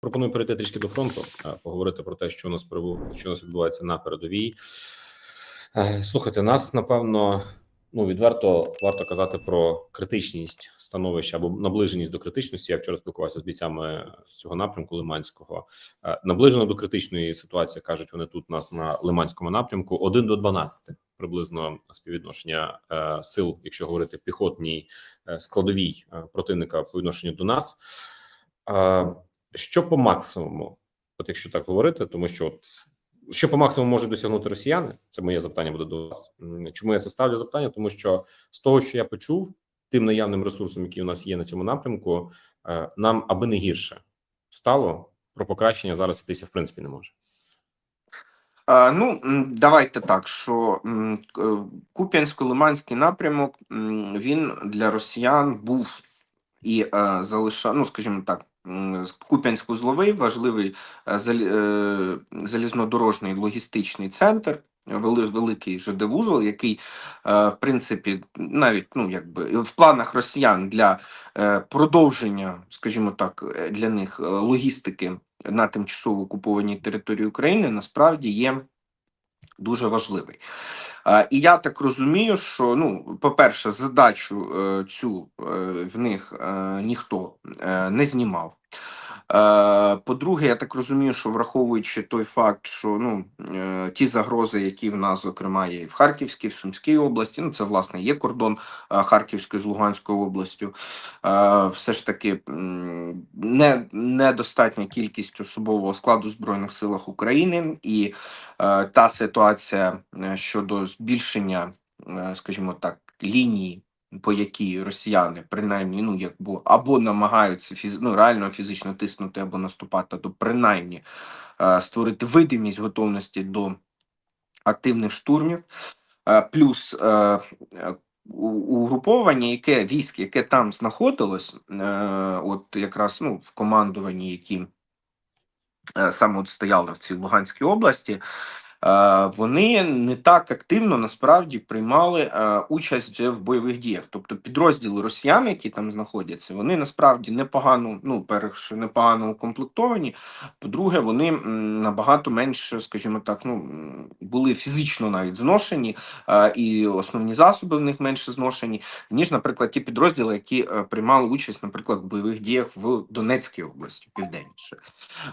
Пропоную перейти трішки до фронту, поговорити про те, що у нас що у нас відбувається на передовій. Е, Слухайте, нас напевно ну відверто варто казати про критичність становища або наближеність до критичності. Я вчора спілкувався з бійцями з цього напрямку Лиманського. Е, Наближено до критичної ситуації кажуть вони тут нас на Лиманському напрямку 1 до 12 приблизно співвідношення е, сил, якщо говорити піхотній складовій противника по відношенню до нас. Е, Що по максимуму, от якщо так говорити, тому що от що по максимуму можуть досягнути росіяни? Це моє запитання буде до вас. Чому я це ставлю запитання? Тому що з того, що я почув, тим наявним ресурсом, який у нас є на цьому напрямку, е, нам аби не гірше стало про покращення зараз йтися в принципі не може. Ну, давайте так, що е, Куп'янсько-Лиманський напрямок він для росіян був і е, залишав, ну скажімо так, м, з- Куп'янськ-Узловий важливий е, е, залізнодорожний логістичний центр. Великий ЖД-вузол, який, е, в принципі, навіть ну якби в планах росіян для продовження, скажімо так, для них логістики на тимчасово окупованій території України насправді є дуже важливий. А, І я так розумію, що ну, по-перше, задачу е, цю е, в них е, ніхто не знімав. Е, По-друге, я так розумію, що враховуючи той факт, що ну е, ті загрози, які в нас, зокрема, є і в Харківській, в Сумській області, ну це власне є кордон е, Харківської з Луганською областю. Все ж таки не недостатня кількість особового складу в збройних силах України і та ситуація щодо збільшення, скажімо так, лінії. По якій росіяни принаймні ну якби або намагаються фіз... ну, реально фізично тиснути або наступати, то принаймні е, створити видимість готовності до активних штурмів, Е, плюс е, угруповання, яке військ, яке там знаходилось, е, от якраз ну, в командуванні, які е, саме от стояли в цій Луганській області, вони не так активно насправді приймали е, участь в бойових діях. Тобто підрозділи росіян, які там знаходяться, вони насправді непогано, ну, перше, непогано укомплектовані. По-друге, вони набагато менше, скажімо так, ну були фізично навіть зношені, е, і основні засоби в них менше зношені, ніж, наприклад, ті підрозділи, які е, приймали участь, наприклад, в бойових діях в Донецькій області, південніше.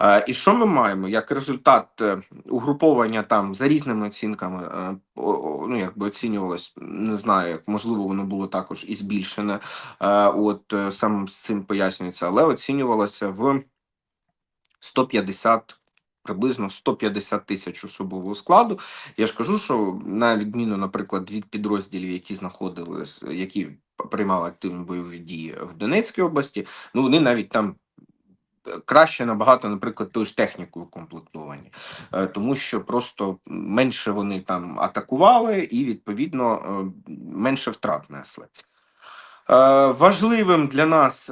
Е, І що ми маємо як результат е, угруповання там за різними оцінками? е, Ну якби оцінювалось, не знаю, як можливо воно було також і збільшене. е, От е, сам з цим пояснюється, але оцінювалося в 150 Приблизно 150 тисяч особового складу. Я ж кажу, що на відміну, наприклад, від підрозділів, які знаходились, які приймали активні бойові дії в Донецькій області, ну вони навіть там краще набагато, наприклад, тою ж технікою комплектовані, Е, тому що просто менше вони там атакували і відповідно е, менше втрат несли. Е, Важливим для нас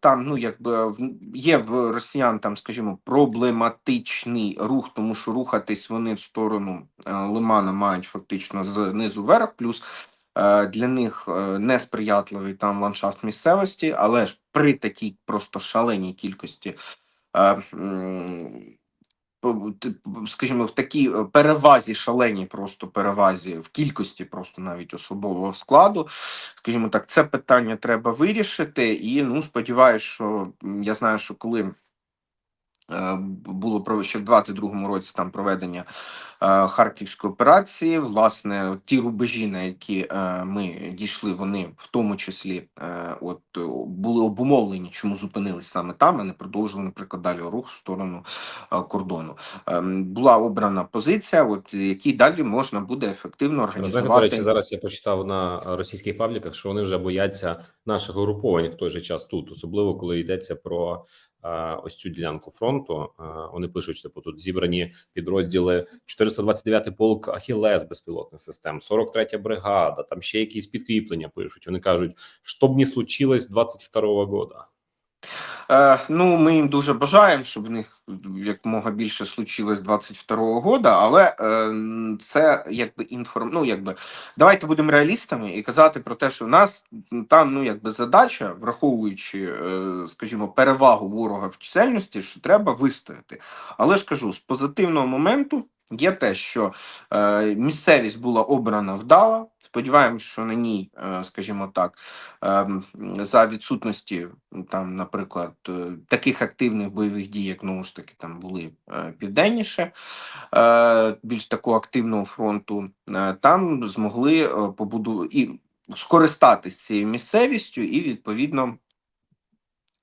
там, ну якби є в росіян там, скажімо, проблематичний рух, тому що рухатись вони в сторону Лимана мають фактично знизу вверх, плюс для них е, несприятливий там ландшафт місцевості, але ж при такій просто шаленій кількості. е, скажімо, в такій е, перевазі, шаленій просто перевазі, в кількості просто навіть особового складу. Скажімо так, це питання треба вирішити. І ну сподіваюся, що я знаю, що коли. Е, Було про ще в 22-му році там проведення е, харківської операції. Власне, ті рубежі, на які е, ми дійшли, вони в тому числі от були обумовлені, чому зупинились саме там, а не продовжили, наприклад, далі рух в сторону кордону. Ем, була обрана позиція, от якій далі можна буде ефективно організувати. до речі, зараз я почитав на російських пабліках, що вони вже бояться наших угруповань в той же час тут, особливо коли йдеться про ось цю ділянку фронту. Е, вони пишуть, типу, тут зібрані підрозділи 429-й полк Ахілес безпілотних систем, 43-я бригада, там ще якісь підкріплення пишуть. Вони кажуть, що б не случилось 22-го года. Е, ну, ми їм дуже бажаємо, щоб в них якомога більше случилось 22-го года, але е, це якби інформ... ну, якби давайте будемо реалістами і казати про те, що в нас там ну якби задача, враховуючи, е, скажімо, перевагу ворога в чисельності, що треба вистояти. Але ж кажу, з позитивного моменту є те, що місцевість була обрана вдала. Сподіваємось, що на ній, е, скажімо так, ем, за відсутності там, наприклад, е, таких активних бойових дій, як знову ж таки там були е, південніше, більш такого активного фронту, там змогли побудувати і скористатись цією місцевістю і відповідно.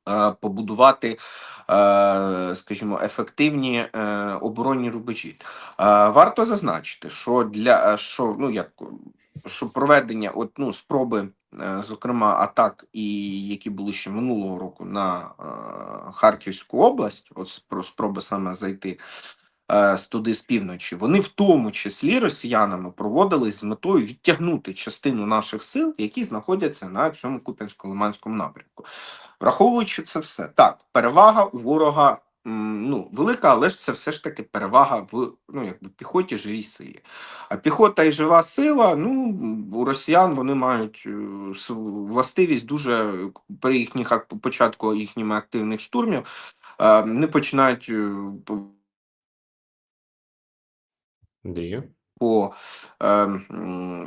Е, Побудувати, е, скажімо, ефективні е, оборонні рубежі. Варто зазначити, що для що ну як що проведення от, ну, спроби, зокрема, атак, і які були ще минулого року на Харківську область, от спро- спроби саме зайти туди з півночі, вони в тому числі росіянами проводились з метою відтягнути частину наших сил, які знаходяться на цьому Куп'янсько-Лиманському напрямку. Враховуючи це все, так, перевага у ворога. Ну, велика, але ж це все ж таки перевага в ну, якби піхоті живій силі. А піхота і жива сила, ну у росіян вони мають е, властивість дуже при їхніх початку їхніми активних штурмів. е, Не починають е, Андрію. По е,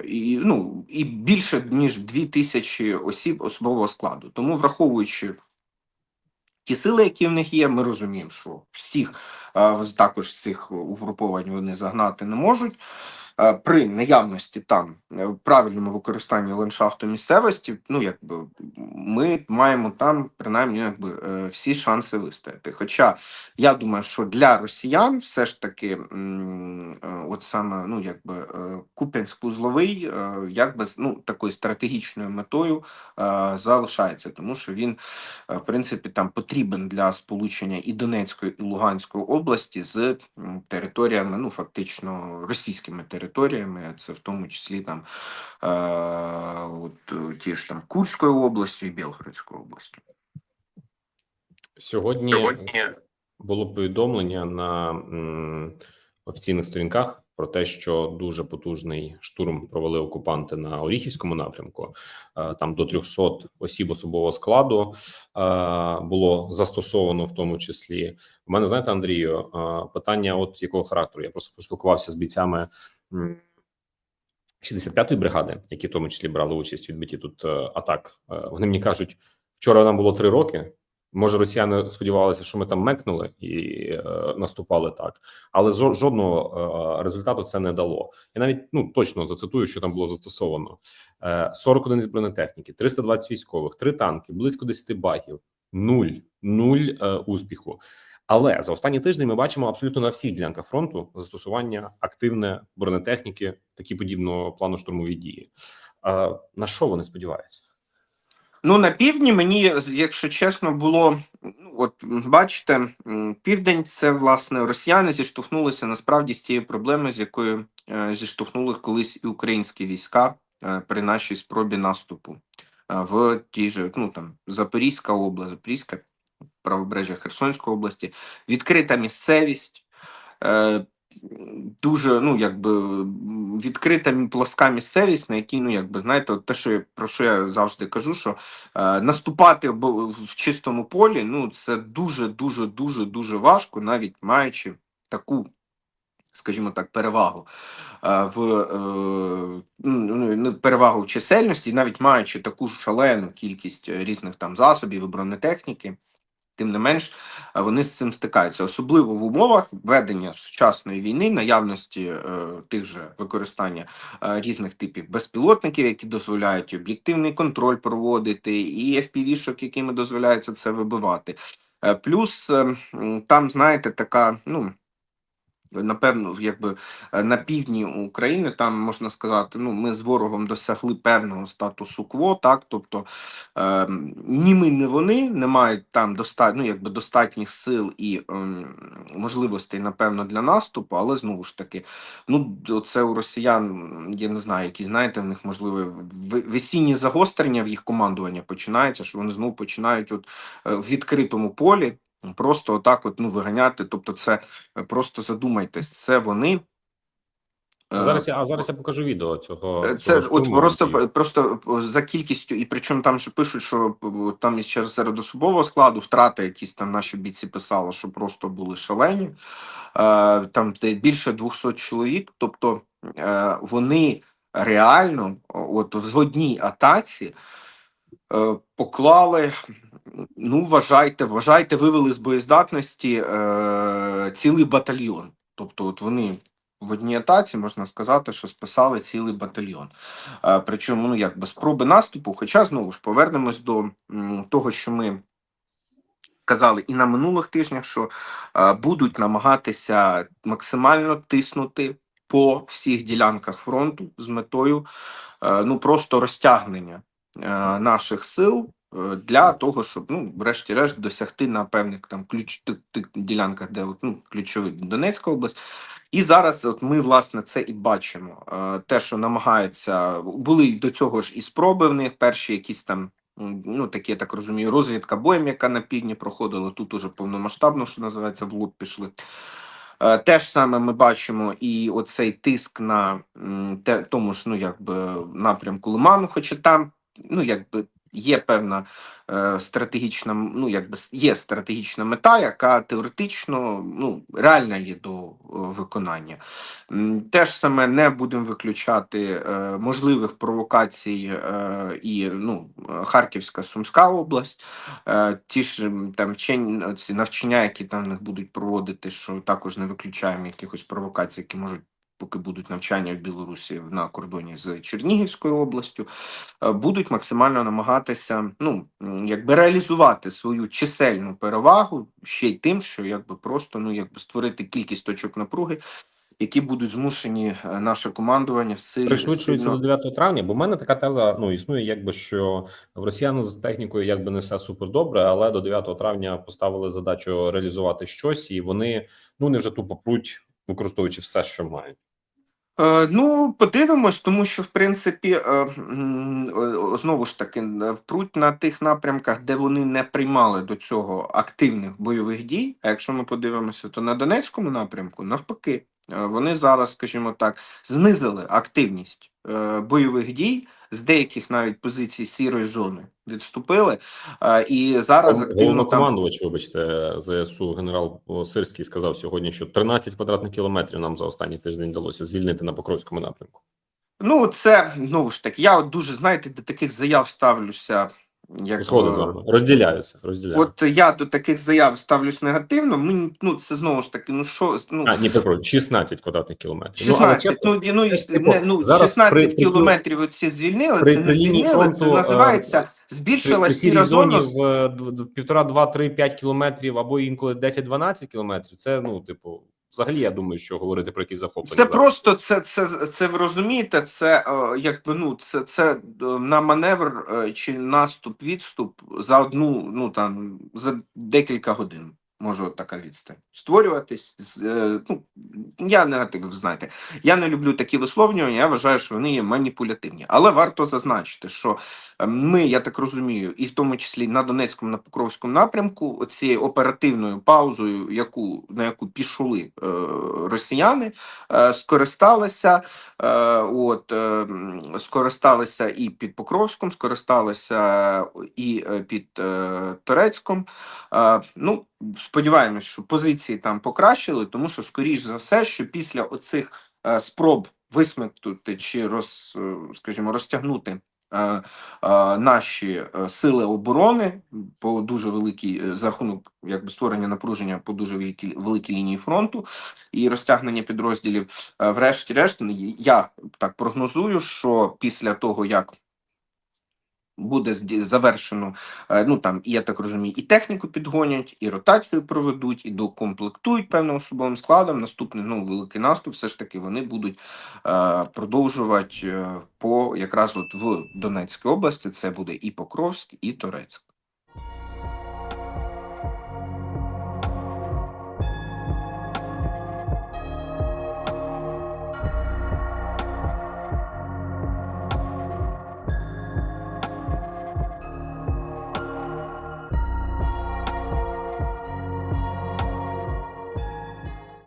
і, ну, і більше ніж дві тисячі осіб особового складу. Тому, враховуючи ті сили, які в них є, ми розуміємо, що всіх е, також цих угруповань вони загнати не можуть. Е, При наявності там е, правильному використанні ландшафту місцевості, ну якби ми маємо там принаймні якби е, всі шанси вистояти. Хоча я думаю, що для росіян все ж таки, от саме ну якби Куп'янськ-Узловий, е, якби ну такою стратегічною метою залишається, тому що він в принципі там потрібен для сполучення і Донецької, і Луганської області з територіями, ну фактично російськими територіями. Це в тому числі там е, от е, ті ж там Курською областю і Білгородською областю. Сьогодні, Сьогодні- було повідомлення на м, офіційних сторінках про те, що дуже потужний штурм провели окупанти на Оріхівському напрямку. Е, Там до 300 осіб особового складу е, було застосовано, в тому числі. У мене знаєте, Андрію, е, питання: от якого характеру? Я просто поспілкувався з бійцями. м, 65-ї бригади, які в тому числі брали участь в відбитті тут атак. Вони мені кажуть, вчора нам було три роки. Може, росіяни сподівалися, що ми там мекнули і е, наступали так, але жодного е, результату це не дало. Я навіть ну точно зацитую, що там було застосовано: е, 40 одиниць бронетехніки, 320 військових, 3 танки, близько 10 багів, нуль, нуль е, успіху. Але за останні тижні ми бачимо абсолютно на всіх ділянках фронту застосування активне бронетехніки, такі подібного плану штурмові дії. Е, на що вони сподіваються? Ну, на півдні мені, якщо чесно, було ну, от бачите, південь це власне росіяни зіштовхнулися насправді з тією проблемою, з якою е, зіштовхнули колись і українські війська е, при нашій спробі наступу е, в тій же ну там Запорізька область, Запорізька правобережжя Херсонської області, відкрита місцевість. Дуже ну якби відкрита плоска місцевість, на якій ну якби знаєте, от те, що я про що я завжди кажу, що е, наступати в чистому полі, ну це дуже дуже дуже дуже важко, навіть маючи таку, скажімо так, перевагу е, в е, ну, ну, перевагу в чисельності, навіть маючи таку шалену кількість різних там засобів і бронетехніки. Тим не менш, е, вони з цим стикаються, особливо в умовах ведення сучасної війни, наявності е, тих же використання е, різних типів безпілотників, які дозволяють об'єктивний контроль проводити, і FPV-шок, якими дозволяється це вибивати. Е, плюс е, там, знаєте, така, ну. Напевно, якби е, на півдні України там можна сказати, ну ми з ворогом досягли певного статусу кво, так тобто е, ні ми, ні вони не мають там доста, ну, якби достатніх сил і ем, можливостей, напевно, для наступу, але знову ж таки, ну це у росіян, я не знаю, які знаєте, в них можливо весінні загострення в їх командування починається, що вони знову починають от е, в відкритому полі. Просто отак, от ну виганяти. Тобто, це е, просто задумайтесь, це вони. А е, зараз я а зараз я покажу відео цього. Е, цього Це от просто який- просто за кількістю, і причому там ще пишуть, що там і через серед особового складу втрати якісь там наші бійці писали, що просто були шалені. Там де більше 200 чоловік. Тобто вони реально, от в одній атаці, поклали. Ну, вважайте, вважайте, вивели з боєздатності е, цілий батальйон. Тобто, от вони в одній атаці можна сказати, що списали цілий батальйон. Е, причому, ну якби спроби наступу, хоча знову ж повернемось до м, того, що ми казали і на минулих тижнях, що е, будуть намагатися максимально тиснути по всіх ділянках фронту з метою е, ну просто розтягнення е, наших сил для того, щоб ну, врешті-решт досягти на певних там ключ тих, тих ділянках, де от, ну, ключові Донецька область. І зараз от ми власне це і бачимо. Е, Те, що намагаються, були до цього ж і спроби в них, перші якісь там. Ну, такі, я так розумію, розвідка боєм, яка на півдні проходила, тут уже повномасштабно, що називається, в лоб пішли. Е, Те ж саме ми бачимо і оцей тиск на те, тому ж, ну, якби напрямку Лиману, хоча там, ну, якби є певна е, стратегічна, ну, якби є стратегічна мета, яка теоретично ну, реальна є до е, виконання. М, Те ж саме не будемо виключати е, можливих провокацій е, і ну, Харківська Сумська область, е, ті ж там вчень, ці навчання, які там будуть проводити, що також не виключаємо якихось провокацій, які можуть. Поки будуть навчання в Білорусі на кордоні з Чернігівською областю, е, будуть максимально намагатися ну якби реалізувати свою чисельну перевагу ще й тим, що якби просто ну якби створити кількість точок напруги, які будуть змушені е, наше командування сильно пришвидшується до 9 травня, бо в мене така теза ну існує, якби що в росіян з технікою якби не все супер добре, але до 9 травня поставили задачу реалізувати щось, і вони ну не вже тупо пруть, використовуючи все, що мають. Е, Ну, подивимось, тому що в принципі е, знову ж таки е, впруть на тих напрямках, де вони не приймали до цього активних бойових дій. А якщо ми подивимося, то на Донецькому напрямку навпаки, вони зараз, скажімо так, знизили активність бойових дій з деяких навіть позицій сірої зони відступили. І зараз активно там вибачте, ЗСУ генерал Сирський сказав сьогодні, що 13 квадратних кілометрів нам за останній тиждень вдалося звільнити на Покровському напрямку. Ну, це знову ж таки, я от дуже знаєте, до таких заяв ставлюся. Як Згоден з вами розділяються. розділяються. От я до таких заяв ставлюсь негативно. Мені ну це знову ж таки, ну що ну А, ні, прикро, 16 квадратних кілометрів. 16, ну, ну, ну, і- типу, ну зараз 16 при- кілометрів оці звільнили. при- це не звільнили, це називається при, збільшила сіра зона. в е, півтора, два, три, п'ять кілометрів або інколи 10-12 кілометрів. Це ну, типу, взагалі, я думаю, що говорити про якісь захоплення. Це зараз. просто це, це, це ви розумієте. Це е, якби ну це, це е, на маневр е, чи наступ, відступ за одну, ну там за декілька годин. Може, така відстань створюватись. Е, ну я не так знаєте. Я не люблю такі висловлювання. Я вважаю, що вони є маніпулятивні. Але варто зазначити, що е, ми, я так розумію, і в тому числі на Донецькому на Покровському напрямку, цією оперативною паузою, яку на яку пішли е, росіяни, е, скористалися. Е, от е, скористалися і під Покровськом, скористалися і е, під е, Торецьком. Е, ну, сподіваємось, що позиції там покращили, тому що, скоріш за все, що після оцих е, спроб висмикнути чи роз, е, скажімо, розтягнути. е, е, Наші сили оборони по дуже великій за рахунок якби створення напруження по дуже великій великій лінії фронту і розтягнення підрозділів. Врешті-решт, я так прогнозую, що після того як буде завершено. е, Ну там, я так розумію, і техніку підгонять, і ротацію проведуть, і докомплектують певним особовим складом. Наступний ну великий наступ, все ж таки вони будуть е, продовжувати е, по якраз от в Донецькій області. Це буде і Покровськ, і Торецьк.